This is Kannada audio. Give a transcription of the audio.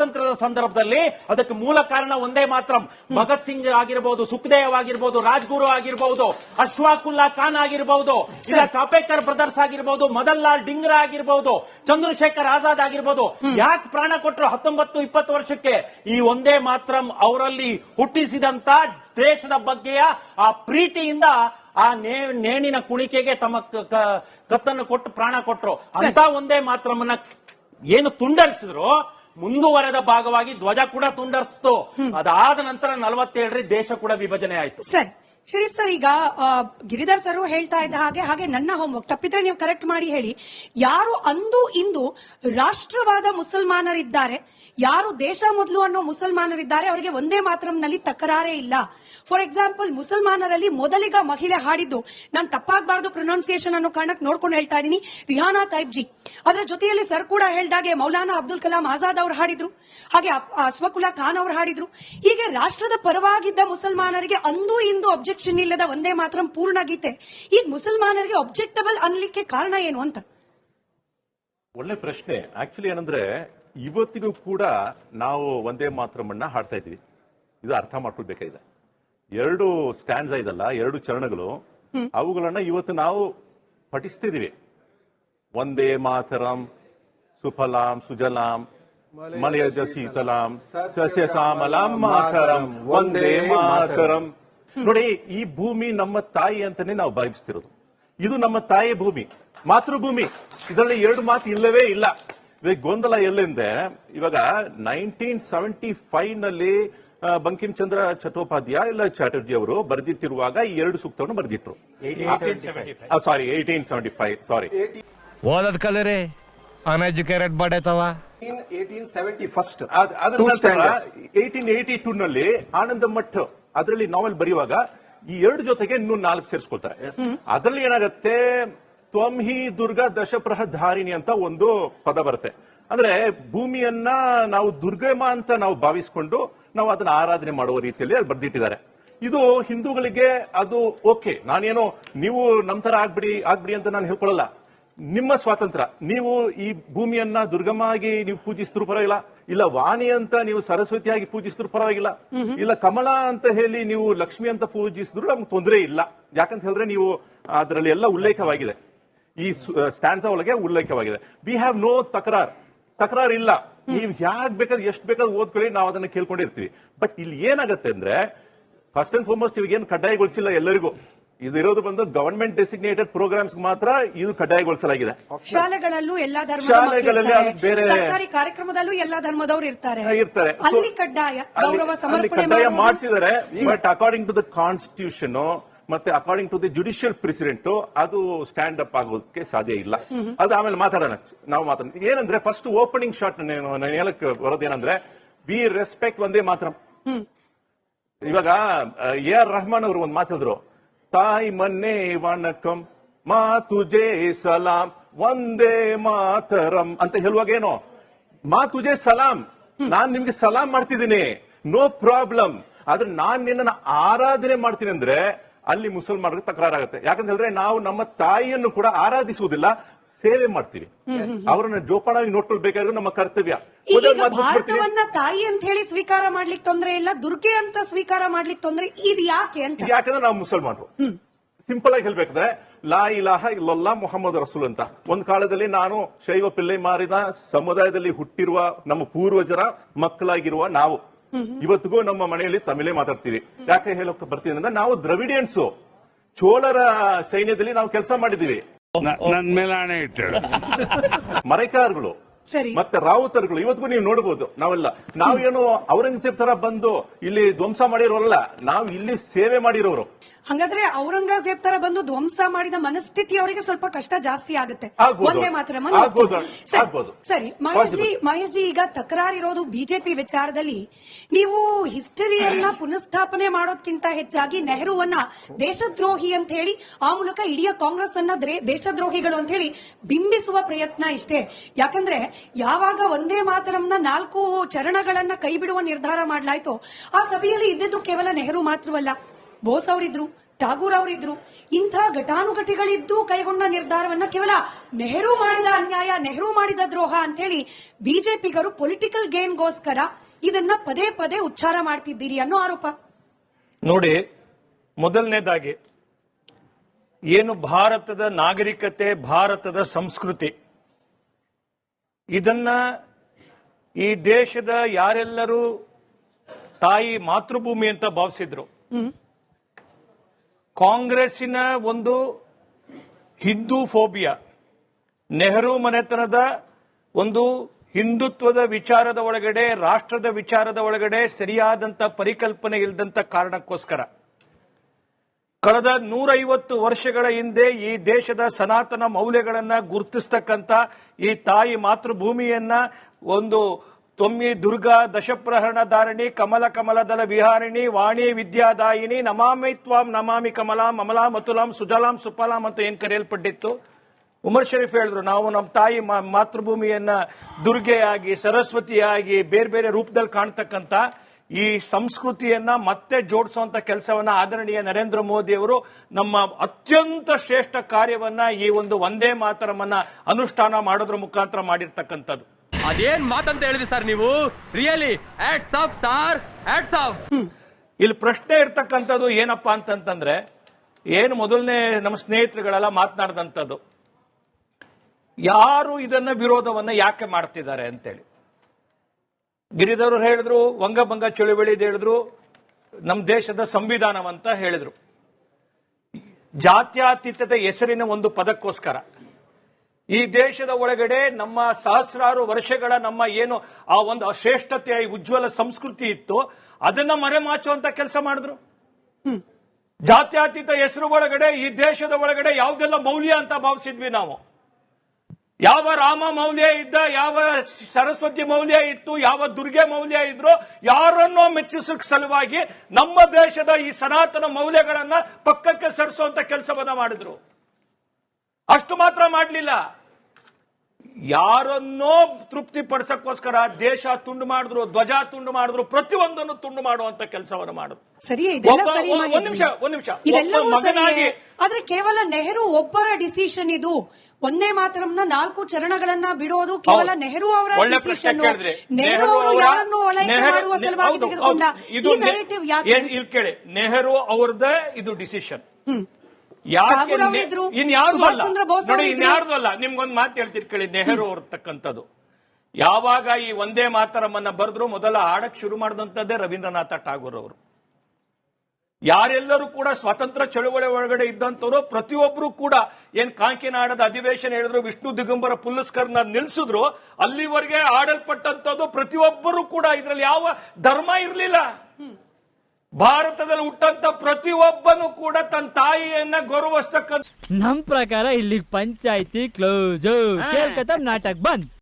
ಸ್ವಾತಂತ್ರ್ಯದ ಸಂದರ್ಭದಲ್ಲಿ ಅದಕ್ಕೆ ಮೂಲ ಕಾರಣ ಒಂದೇ ಮಾತ್ರ. ಭಗತ್ ಸಿಂಗ್ ಆಗಿರ್ಬೋದು ಸುಖದೇವ್ ಆಗಿರ್ಬೋದು ರಾಜ್ಗುರು ಆಗಿರ್ಬೋದು ಅಶ್ವಾಕುಲ್ಲಾ ಖಾನ್ ಆಗಿರ್ಬೋದು ಇಲ್ಲ ಚಾಪೇಕರ್ ಬ್ರದರ್ಸ್ ಆಗಿರ್ಬೋದು ಮದನ್ ಲಾಲ್ ಡಿಂಗ್ರಾ ಆಗಿರ್ಬೋದು ಚಂದ್ರಶೇಖರ್ ಆಜಾದ್ ಆಗಿರ್ಬೋದು ಯಾಕೆ ಪ್ರಾಣ ಕೊಟ್ಟರು ಹತ್ತೊಂಬತ್ತು ಇಪ್ಪತ್ತು ವರ್ಷಕ್ಕೆ? ಈ ಒಂದೇ ಮಾತ್ರ ಅವರಲ್ಲಿ ಹುಟ್ಟಿಸಿದಂತ ದೇಶದ ಬಗ್ಗೆಯ ಆ ಪ್ರೀತಿಯಿಂದ ಆ ನೇಣಿನ ಕುಣಿಕೆಗೆ ತಮ್ಮ ಕತ್ತನ್ನು ಕೊಟ್ಟು ಪ್ರಾಣ ಕೊಟ್ಟರು ಅಂತ ಒಂದೇ ಮಾತ್ರ ಏನು ತುಂಡರಿಸಿದ್ರು ಮುಂದುವರೆದ ಭಾಗವಾಗಿ ಧ್ವಜ ಕೂಡ ತುಂಡರಿಸ್ತು. ಅದಾದ ನಂತರ ನಲವತ್ತೇಳರಿ ದೇಶ ಕೂಡ ವಿಭಜನೆ ಆಯ್ತು. ಸರಿ. ಶರೀಫ್ ಸರ್, ಈಗ ಗಿರಿಧರ್ ಸರ್ ಹೇಳ್ತಾ ಇದ್ದ ಹಾಗೆ ಹಾಗೆ ನನ್ನ ಹೋಮ್ವರ್ಕ್ ತಪ್ಪಿದ್ರೆ ನೀವು ಕರೆಕ್ಟ್ ಮಾಡಿ ಹೇಳಿ. ಯಾರು ಅಂದು ಇಂದು ರಾಷ್ಟ್ರವಾದ ಮುಸಲ್ಮಾನರಿದ್ದಾರೆ? ಯಾರು ದೇಶ ಮೊದಲು ಅನ್ನೋ ಮುಸಲ್ಮಾನರಿದ್ದಾರೆ? ಅವರಿಗೆ ಒಂದೇ ಮಾತ್ರಂನಲ್ಲಿ ತಕರಾರೇ ಇಲ್ಲ. ಫಾರ್ ಎಕ್ಸಾಂಪಲ್ ಮುಸಲ್ಮಾನರಲ್ಲಿ ಮೊದಲಿಗ ಮಹಿಳೆ ಹಾಡಿದ್ದು, ನಾನು ತಪ್ಪಾಗಬಾರ್ದು ಪ್ರೊನೌನ್ಸಿಯೇಷನ್ ಅನ್ನೋ ಕಾರಣಕ್ಕೆ ನೋಡ್ಕೊಂಡು ಹೇಳ್ತಾ ಇದ್ದೀನಿ, ರಿಹಾನಾ ತೈಬ್ ಜಿ ಅದರ ಜೊತೆಯಲ್ಲಿ ಸರ್ ಕೂಡ ಹೇಳ್ದಾಗೆ ಮೌಲಾನಾ ಅಬ್ದುಲ್ ಕಲಾಂ ಆಜಾದ್ ಅವರು ಹಾಡಿದ್ರು, ಹಾಗೆ ಅಶ್ವಕುಲ್ಲಾ ಖಾನ್ ಅವರು ಹಾಡಿದ್ರು. ಹೀಗೆ ರಾಷ್ಟ್ರದ ಪರವಾಗಿದ್ದ ಮುಸಲ್ಮಾನರಿಗೆ ಅಂದೂ ಇಂದು ಅಬ್ಜೆಕ್ಷನ್ ಇಲ್ಲದ ಒಂದೇ ಮಾತ್ರ ಪೂರ್ಣ ಗೀತೆ. ಈಗ ಮುಸಲ್ಮಾನರಿಗೆ ಅಬ್ಜೆಕ್ಟಬಲ್ ಅನ್ಲಿಕ್ಕೆ ಕಾರಣ ಏನು ಅಂತ? ಒಳ್ಳೆ ಪ್ರಶ್ನೆ. ಆಕ್ಚುಲಿ ಏನಂದ್ರೆ ಇವತ್ತಿಗೂ ಕೂಡ ನಾವು ಒಂದೇ ಮಾತ್ರಮನ್ನ ಹಾಡ್ತಾ ಇದ್ವಿ ಇದು ಅರ್ಥ ಮಾಡ್ಕೊಳ್ಬೇಕಾಗಿದೆ. ಎರಡು ಸ್ಟ್ಯಾಂಡ್ಸ್ ಇದಲ್ಲ ಎರಡು ಚರಣಗಳು. ಅವುಗಳನ್ನ ಇವತ್ತು ನಾವು ಪಠಿಸ್ತಿದೀವಿ ಒಂದೇ ಮಾತರಂ ಸುಫಲಾಂ ಸುಜಲಾಂ ಮಲಯಜ ಶೀತಲಾಂ ಸಸ್ಯ ಸಾಮಲಾಂ ಮಾತರಂ ಒಂದೇ ಮಾತರಂ. ನೋಡಿ ಈ ಭೂಮಿ ನಮ್ಮ ತಾಯಿ ಅಂತಾನೆ ನಾವು ಭಾವಿಸ್ತಿರೋದು. ಇದು ನಮ್ಮ ತಾಯಿ ಭೂಮಿ ಮಾತೃಭೂಮಿ. ಇದರಲ್ಲಿ ಎರಡು ಮಾತು ಇಲ್ಲವೇ ಇಲ್ಲ. ಇವಾಗ ಗೊಂದಲ ಎಲ್ಲೆಂದೆ? ಇವಾಗ ನೈನ್ಟೀನ್ ಸೆವೆಂಟಿ ಫೈವ್ನಲ್ಲಿ ಬಂಕಿಂ ಚಂದ್ರ ಚಟ್ಟೋಪಾಧ್ಯಾಯ ಇಲ್ಲ ಚಾಟರ್ಜಿ ಅವರು ಬರೆದಿಟ್ಟಿರುವಾಗ ಈ ಎರಡು ಸೂಕ್ತವನ್ನು ಬರೆದಿಟ್ರು. Sorry eighteen seventy five sorry ಓದದ್ ಕಲರಿ ಅನ್ಎಜುಕೇಟೆಡ್ ಬಡೇತವ. Eighteen seventy first. ಅದ್- ಅದ್ರ ನಂತರ ಏಯ್ಟೀನ್ ಏಯ್ಟಿ ಟೂ ನಲ್ಲಿ ಆನಂದ ಮಠ್ ಅದರಲ್ಲಿ ನಾವೆಲ್ ಬರೆಯುವಾಗ ಈ ಎರಡು ಜೊತೆಗೆ ಇನ್ನೂ ನಾಲ್ಕು ಸೇರಿಸ್ಕೊಳ್ತಾರೆ. ಅದರಲ್ಲಿ ಏನಾಗತ್ತೆ ತ್ವಂ ಹಿ ದಶಪ್ರಹ ದಶಪ್ರಹಧಾರಿಣಿ ಅಂತ ಒಂದು ಪದ ಬರುತ್ತೆ. ಅಂದ್ರೆ ಭೂಮಿಯನ್ನ ನಾವು ದುರ್ಗಮ ಅಂತ ನಾವು ಭಾವಿಸ್ಕೊಂಡು ನಾವು ಅದನ್ನ ಆರಾಧನೆ ಮಾಡುವ ರೀತಿಯಲ್ಲಿ ಅಲ್ಲಿ ಬರ್ದಿಟ್ಟಿದ್ದಾರೆ. ಇದು ಹಿಂದೂಗಳಿಗೆ ಅದು ಓಕೆ. ನಾನೇನು ನೀವು ನಮ್ ತರ ಆಗ್ಬಿಡಿ ಆಗ್ಬಿಡಿ ಅಂತ ನಾನು ಹೇಳ್ಕೊಳ್ಳಲ್ಲ ನಿಮ್ಮ ಸ್ವಾತಂತ್ರ್ಯ. ನೀವು ಈ ಭೂಮಿಯನ್ನ ದುರ್ಗಮ್ಮಾಗಿ ನೀವು ಪೂಜಿಸಿದ್ರು ಪರವಾಗಿಲ್ಲ ಇಲ್ಲ ವಾಣಿ ಅಂತ ನೀವು ಸರಸ್ವತಿಯಾಗಿ ಪೂಜಿಸಿದ್ರು ಪರವಾಗಿಲ್ಲ ಇಲ್ಲ ಕಮಲ ಅಂತ ಹೇಳಿ ನೀವು ಲಕ್ಷ್ಮಿ ಅಂತ ಪೂಜಿಸಿದ್ರು ನಮ್ಗೆ ತೊಂದರೆ ಇಲ್ಲ. ಯಾಕಂತ ಹೇಳಿದ್ರೆ ನೀವು ಅದರಲ್ಲಿ ಎಲ್ಲ ಉಲ್ಲೇಖವಾಗಿದೆ. ಈ ಸ್ಟ್ಯಾಂಡ್ಸ ಒಳಗೆ ಉಲ್ಲೇಖವಾಗಿದೆ. ವಿ ಹ್ಯಾವ್ ನೋ ತಕರಾರ್. ತಕರಾರ್ ಇಲ್ಲ. ನೀವು ಯಾಕೆ ಬೇಕಾದ್ರೆ ಎಷ್ಟು ಬೇಕಾದ್ರೆ ಓದ್ಕೊಳ್ಳಿ ನಾವು ಅದನ್ನ ಕೇಳ್ಕೊಂಡಿರ್ತೀವಿ. ಬಟ್ ಇಲ್ಲಿ ಏನಾಗತ್ತೆ ಅಂದ್ರೆ ಫಸ್ಟ್ ಅಂಡ್ ಫಾರ್ಮೋಸ್ಟ್ ಇವಾಗ ಏನು ಕಡ್ಡಾಯಗೊಳಿಸಿಲ್ಲ ಎಲ್ಲರಿಗೂ. ಇದಿರೋದು ಬಂದು ಗವರ್ಮೆಂಟ್ ಡೆಸಿಗ್ನೇಟೆಡ್ ಪ್ರೋಗ್ರಾಮ್ಸ್ ಮಾತ್ರ ಇದು ಕಡ್ಡಾಯಗೊಳಿಸಲಾಗಿದೆ. ಶಾಲೆಗಳಲ್ಲೂ ಎಲ್ಲಾ ಧರ್ಮದ ಶಾಲೆಗಳಲ್ಲಿ ಅದು ಬೇರೆ- ಸರ್ಕಾರಿ ಕಾರ್ಯಕ್ರಮದಲ್ಲೂ ಎಲ್ಲಾ ಧರ್ಮದವರು ಇರ್ತಾರೆ. ಇರ್ತಾರೆ. ಅಲ್ಲಿ ಕಡ್ಡಾಯ ಗೌರವ ಸಮರ್ಪಣೆ ಕಡ್ಡಾಯ ಮಾಡಿಸಿದ್ದಾರೆ. But according to the constitution ಮತ್ತೆ according to the judicial president ಅದು ಸ್ಟ್ಯಾಂಡ್ ಅಪ್ ಆಗೋದಕ್ಕೆ ಸಾಧ್ಯ ಇಲ್ಲ. ಅದು ಆಮೇಲೆ ಮಾತಾಡೋಣ. ನಾವು ಮಾತಾಡೋಣ ಏನಂದ್ರೆ ಫಸ್ಟ್ ಓಪನಿಂಗ್ ಶಾಟ್ ನಾನು ಹೇಳಕ್ ಬರೋದೇನಂದ್ರೆ ವಿ ರೆಸ್ಪೆಕ್ಟ್ ಒಂದೇ ಮಾತ್ರ ಇವಾಗ ಎ ಆರ್ ರೆಹಮಾನ್ ಅವರು ಒಂದು ಮಾತಾಡಿದ್ರು ತಾಯಿ ಮನ್ನೆ ವಣಕಂ ಮಾತುಜೇ ಸಲಾಂ ಒಂದೇ ಮಾತರಂ ಅಂತ ಹೇಳುವಾಗ ಏನೋ ಮಾತುಜೆ ಸಲಾಂ. ನಾನ್ ನಿಮ್ಗೆ ಸಲಾಂ ಮಾಡ್ತಿದ್ದೀನಿ. No problem. ಆದ್ರೆ ನಾನ್ ನಿನ್ನ ಆರಾಧನೆ ಮಾಡ್ತೀನಿ ಅಂದ್ರೆ ಅಲ್ಲಿ ಮುಸಲ್ಮಾನರಿಗೆ ತಕರಾರಾಗುತ್ತೆ. ಯಾಕಂತ ಹೇಳಿದ್ರೆ ನಾವು ನಮ್ಮ ತಾಯಿಯನ್ನು ಕೂಡ ಆರಾಧಿಸುವುದಿಲ್ಲ. ಸೇವೆ ಮಾಡ್ತೀವಿ ಅವರನ್ನ ಜೋಪಾನಾಗಿ ನೋಡ್ಕೊಳ್ಬೇಕಾದ್ರೆ ನಮ್ಮ ಕರ್ತವ್ಯ. ಭಾರತವನ್ನ ತಾಯಿ ಅಂತ ಹೇಳಿ ಸ್ವೀಕಾರ ಮಾಡ್ಲಿಕ್ಕೆ ತೊಂದ್ರೆ ಇಲ್ಲ ದುರ್ಗೆ ಅಂತ ಸ್ವೀಕಾರ ಮಾಡ್ಲಿಕ್ಕೆ ತೊಂದ್ರೆ ಇದು ಯಾಕೆ ಅಂತ? ಯಾಕಂದ್ರೆ ನಾವು ಮುಸಲ್ಮಾನರು. ಸಿಂಪಲ್ ಆಗಿ ಹೇಳ್ಬೇಕಂದ್ರೆ ಲಾ ಇಲಾಹ ಇಲ್ಲ ಮೊಹಮ್ಮದ್ ರಸೂಲ್ ಅಂತ. ಒಂದ್ ಕಾಲದಲ್ಲಿ ನಾನು ಶೈವ ಪಿಲ್ಲೆ ಮಾರಿದ ಸಮುದಾಯದಲ್ಲಿ ಹುಟ್ಟಿರುವ ನಮ್ಮ ಪೂರ್ವಜರ ಮಕ್ಕಳಾಗಿರುವ ನಾವು. ಇವತ್ತಿಗೂ ನಮ್ಮ ಮನೆಯಲ್ಲಿ ತಮಿಳೇ ಮಾತಾಡ್ತೀವಿ. ಯಾಕೆ ಹೇಳೋಕೆ ಬರ್ತೀನಿ ಅಂದ್ರೆ ನಾವು ದ್ರವಿಡಿಯನ್ಸ್. ಚೋಳರ ಸೈನ್ಯದಲ್ಲಿ ನಾವು ಕೆಲಸ ಮಾಡಿದೀವಿ ನನ್ ಮೇಲೆ ಹಣೆ ಇಟ್ಟಳು ಮರೈಕಾರ್ಗಳು ಸರಿ. ಮತ್ತೆ ರಾವುತರ್ಗಳು ಇವತ್ತಿಗೂ ನೀವು ನೋಡಬಹುದು ನಾವೆಲ್ಲ. ನಾವೇನು ಏನು ಔರಂಗಜೇಬ್ ತರ ಬಂದು ಇಲ್ಲಿ ಧ್ವಂಸ ಮಾಡಿರೋಲ್ಲ ನಾವು ಇಲ್ಲಿ ಸೇವೆ ಮಾಡಿರೋರು. ಹಂಗಾದ್ರೆ ಔರಂಗಜೇಬ್ ತರ ಬಂದು ಧ್ವಂಸ ಮಾಡಿದ ಮನಸ್ಥಿತಿ ಅವರಿಗೆ ಸ್ವಲ್ಪ ಕಷ್ಟ ಜಾಸ್ತಿ ಆಗುತ್ತೆ. ಒಂದೇ ಮಾತ್ರ. ಸರಿ. ಮಹೇಶ್ ಜಿ. ಮಹೇಶ್ ಜಿ ಈಗ ತಕರಾರಿರೋದು ಬಿಜೆಪಿ ವಿಚಾರದಲ್ಲಿ ನೀವು ಹಿಸ್ಟರಿಯನ್ನ ಪುನಃಸ್ಥಾಪನೆ ಮಾಡೋದ್ಕಿಂತ ಹೆಚ್ಚಾಗಿ ನೆಹರುವನ್ನ ದೇಶದ್ರೋಹಿ ಅಂತ ಹೇಳಿ ಆ ಮೂಲಕ ಇಡೀ ಕಾಂಗ್ರೆಸ್ ಅನ್ನ ದೇಶದ್ರೋಹಿಗಳು ಅಂತ ಹೇಳಿ ಬಿಂಬಿಸುವ ಪ್ರಯತ್ನ ಇಷ್ಟೇ. ಯಾಕಂದ್ರೆ ಯಾವಾಗ ಒಂದೇ ಮಾತರಂನ ನಾಲ್ಕು ಚರಣಗಳನ್ನ ಕೈ ಬಿಡುವ ನಿರ್ಧಾರ ಮಾಡಲಾಯ್ತೋ, ಆ ಸಭೆಯಲ್ಲಿ ಇದ್ದಿದ್ದು ಕೇವಲ ನೆಹರು ಮಾತ್ರವಲ್ಲ. ಬೋಸ್ ಅವರಿದ್ರು ಟಾಗೂರ್ ಅವರಿದ್ರು ಇಂಥ ಘಟಾನುಘಟಿಗಳಿದ್ದು ಕೈಗೊಂಡ ನಿರ್ಧಾರವನ್ನ ಕೇವಲ ನೆಹರು ಮಾಡಿದ ಅನ್ಯಾಯ, ನೆಹರು ಮಾಡಿದ ದ್ರೋಹ ಅಂತ ಹೇಳಿ ಬಿಜೆಪಿಗರು ಪೊಲಿಟಿಕಲ್ ಗೇನ್ಗೋಸ್ಕರ ಇದನ್ನ ಪದೇ ಪದೇ ಉಚ್ಚಾರ ಮಾಡ್ತಿದ್ದೀರಿ ಅನ್ನೋ ಆರೋಪ. ನೋಡಿ, ಮೊದಲನೇದಾಗಿ, ಏನು ಭಾರತದ ನಾಗರಿಕತೆ, ಭಾರತದ ಸಂಸ್ಕೃತಿ ಇದನ್ನ ಈ ದೇಶದ ಯಾರೆಲ್ಲರೂ ತಾಯಿ ಮಾತೃಭೂಮಿ ಅಂತ ಭಾವಿಸಿದ್ರು. ಕಾಂಗ್ರೆಸ್ಸಿನ ಒಂದು ಹಿಂದೂ ಫೋಬಿಯಾ ನೆಹರು ಮನೆತನದ ಒಂದು ಹಿಂದುತ್ವದ ವಿಚಾರದ ಒಳಗಡೆ ರಾಷ್ಟ್ರದ ವಿಚಾರದ ಒಳಗಡೆ ಸರಿಯಾದಂತ ಪರಿಕಲ್ಪನೆ ಇಲ್ಲದಂತ ಕಾರಣಕ್ಕೋಸ್ಕರ. ಕಳೆದ ನೂರೈವತ್ತು ವರ್ಷಗಳ ಹಿಂದೆ ಈ ದೇಶದ ಸನಾತನ ಮೌಲ್ಯಗಳನ್ನ ಗುರುತಿಸ್ತಕ್ಕಂಥ ಈ ತಾಯಿ ಮಾತೃಭೂಮಿಯನ್ನ ಒಂದು ತೊಮ್ಮಿ ದುರ್ಗಾ ದಶಪ್ರಹರಣ ಧಾರಣಿ, ಕಮಲ ಕಮಲದಲ ವಿಹಾರಿಣಿ, ವಾಣಿ ವಿದ್ಯಾದಾಯಿನಿ, ನಮಾಮಿ ತ್ವಾಂ ನಮಾಮಿ ಕಮಲಾಂ ಅಮಲಾ ಮತುಲಾಂ ಸುಜಲಾಂ ಸುಪಲಾಂ ಅಂತ ಏನ್ ಕರೆಯಲ್ಪಟ್ಟಿತ್ತು? ಉಮರ್ ಶರೀಫ್ ಹೇಳಿದ್ರು, ನಾವು ನಮ್ಮ ತಾಯಿ ಮಾತೃಭೂಮಿಯನ್ನ ದುರ್ಗೆಯಾಗಿ, ಸರಸ್ವತಿಯಾಗಿ ಬೇರೆ ಬೇರೆ ರೂಪದಲ್ಲಿ ಕಾಣ್ತಕ್ಕಂತ ಈ ಸಂಸ್ಕೃತಿಯನ್ನ ಮತ್ತೆ ಜೋಡಿಸುವಂತ ಕೆಲಸವನ್ನ ಆದರಣೀಯ ನರೇಂದ್ರ ಮೋದಿ ಅವರು ನಮ್ಮ ಅತ್ಯಂತ ಶ್ರೇಷ್ಠ ಕಾರ್ಯವನ್ನ ಈ ಒಂದು ಒಂದೇ ಮಾತರಮನ್ನ ಅನುಷ್ಠಾನ ಮಾಡೋದ್ರ ಮುಖಾಂತರ ಮಾಡಿರ್ತಕ್ಕಂಥದ್ದು. ಅದೇನ್ ಮಾತಂತ ಹೇಳಿದ್ರಿ ಸರ್ ನೀವು? ರಿಯಲಿ ಆಫ್ ಸಾರ್ ಆಫ್ ಇಲ್ಲಿ ಪ್ರಶ್ನೆ ಇರ್ತಕ್ಕಂಥದ್ದು ಏನಪ್ಪಾ ಅಂತಂತಂದ್ರೆ ಏನು ಮೊದಲನೇ ನಮ್ಮ ಸ್ನೇಹಿತರುಗಳೆಲ್ಲ ಮಾತನಾಡಿದಂಥದ್ದು ಯಾರು ಇದನ್ನ ವಿರೋಧವನ್ನ ಯಾಕೆ ಮಾಡ್ತಿದ್ದಾರೆ ಅಂತೇಳಿ. ಗಿರಿಧರ್ ಹೇಳಿದ್ರು ವಂಗಭಂಗ ಚಳುವಳಿ ಹೇಳಿದ್ರು ನಮ್ಮ ದೇಶದ ಸಂವಿಧಾನವಂತ ಹೇಳಿದ್ರು. ಜಾತ್ಯಾತೀತದ ಹೆಸರಿನ ಒಂದು ಪದಕ್ಕೋಸ್ಕರ. ಈ ದೇಶದ ಒಳಗಡೆ ನಮ್ಮ ಸಹಸ್ರಾರು ವರ್ಷಗಳ ನಮ್ಮ ಏನು ಆ ಒಂದು ಶ್ರೇಷ್ಠತೆ ಈ ಉಜ್ವಲ ಸಂಸ್ಕೃತಿ ಇತ್ತು ಅದನ್ನ ಮರೆಮಾಚುವಂತ ಕೆಲಸ ಮಾಡಿದ್ರು. ಜಾತ್ಯತೀತ ಹೆಸರು ಒಳಗಡೆ ಈ ದೇಶದ ಒಳಗಡೆ ಯಾವುದೆಲ್ಲ ಮೌಲ್ಯ ಅಂತ ಭಾವಿಸಿದ್ವಿ ನಾವು. ಯಾವ ರಾಮ ಮೌಲ್ಯ ಇದ್ದ, ಯಾವ ಸರಸ್ವತಿ ಮೌಲ್ಯ ಇತ್ತು, ಯಾವ ದುರ್ಗೆ ಮೌಲ್ಯ ಇದ್ರು, ಯಾರನ್ನೋ ಮೆಚ್ಚಿಸ ಸಲುವಾಗಿ ನಮ್ಮ ದೇಶದ ಈ ಸನಾತನ ಮೌಲ್ಯಗಳನ್ನ ಪಕ್ಕಕ್ಕೆ ಸರಿಸುವಂತ ಕೆಲಸವನ್ನ ಮಾಡಿದ್ರು. ಅಷ್ಟು ಮಾತ್ರ ಮಾಡಲಿಲ್ಲ. ಯಾರನ್ನೋ ತೃಪ್ತಿ ಪಡಿಸಕ್ಕೋಸ್ಕರ ದೇಶ ತುಂಡು ಮಾಡಿದ್ರು ಧ್ವಜ ತುಂಡು ಮಾಡಿದ್ರು ಪ್ರತಿಯೊಂದನ್ನು ತುಂಡು ಮಾಡುವಂತ ಕೆಲಸವನ್ನು ಮಾಡಿದ್ರು ಇದೆಲ್ಲ ಸರಿ ಒಂದ್ ನಿಮಿಷ, ಒಂದ್ ನಿಮಿಷ. ಇದೆಲ್ಲವೂ ಮಗನಾಗಿ- ಸರಿಯೇ. ಆದ್ರೆ ಕೇವಲ ನೆಹರು ಒಬ್ಬರ ಡಿಸಿಷನ್ ಇದು. ಒಂದೇ ಮಾತರಂನ ನಾಲ್ಕು ಚರಣಗಳನ್ನ ಬಿಡೋದು ಕೇವಲ. ನೆಹರು ಅವರ ಡಿಸಿಷನ್ ನೆಹರು ಅವರು ಯಾರನ್ನು ಓಲೈಕೆ ಮಾಡುವ ಸಲುವಾಗಿ ತೆಗೆದುಕೊಂಡ ಇದು ಈ ನೆ- ನೆರೆಟಿವ್ ಯಾಕೆ? ಇಲ್ಲಿ ಕೇಳಿ. ನೆಹರು ಅವರದೇ ಇದು ಡಿಸಿಷನ್ ಅಲ್ಲ. ನಿಮ್ಗೊಂದು ಮಾತು ಹೇಳ್ತೀರಿ ಕೇಳಿ ನೆಹರು ಅವ್ರತಕ್ಕಂಥದ್ದು. ಯಾವಾಗ ಈ ಒಂದೇ ಮಾತರಮ್ಮನ್ನ ಬರೆದ್ರು ಮೊದಲ ಹಾಡಕ್ ಶುರು ಮಾಡಿದಂಥದ್ದೇ ರವೀಂದ್ರನಾಥ ಠಾಗೂರ್ ಅವರು. ಯಾರೆಲ್ಲರೂ ಕೂಡ ಸ್ವತಂತ್ರ ಚಳುವಳಿ ಒಳಗಡೆ ಇದ್ದಂತವರು ಪ್ರತಿಯೊಬ್ಬರು ಕೂಡ ಏನ್ ಕಾಂಕಿನಾಡದ ಅಧಿವೇಶನ ಹೇಳಿದ್ರು ವಿಷ್ಣು ದಿಗಂಬರ ಪುಲ್ಲಸ್ಕರ್ನ ನಿಲ್ಸಿದ್ರು ಅಲ್ಲಿವರೆಗೆ ಆಡಲ್ಪಟ್ಟಂತದ್ದು ಪ್ರತಿಯೊಬ್ಬರು ಕೂಡ ಇದ್ರಲ್ಲಿ ಯಾವ ಧರ್ಮ ಇರಲಿಲ್ಲ. ಭಾರತದಲ್ಲಿ ಹುಟ್ಟಂತ ಪ್ರತಿಯೊಬ್ಬನು ಕೂಡ ತನ್ನ ತಾಯಿಯನ್ನ ಗೌರವಿಸ್ತಕ್ಕಂಥ ನಮ್ ಪ್ರಕಾರ ಇಲ್ಲಿ ಪಂಚಾಯತಿ ಕ್ಲೋಸ್ ಕೇಳ್ಕತ್ತ ನಾಟಕ್ ಬಂದ್.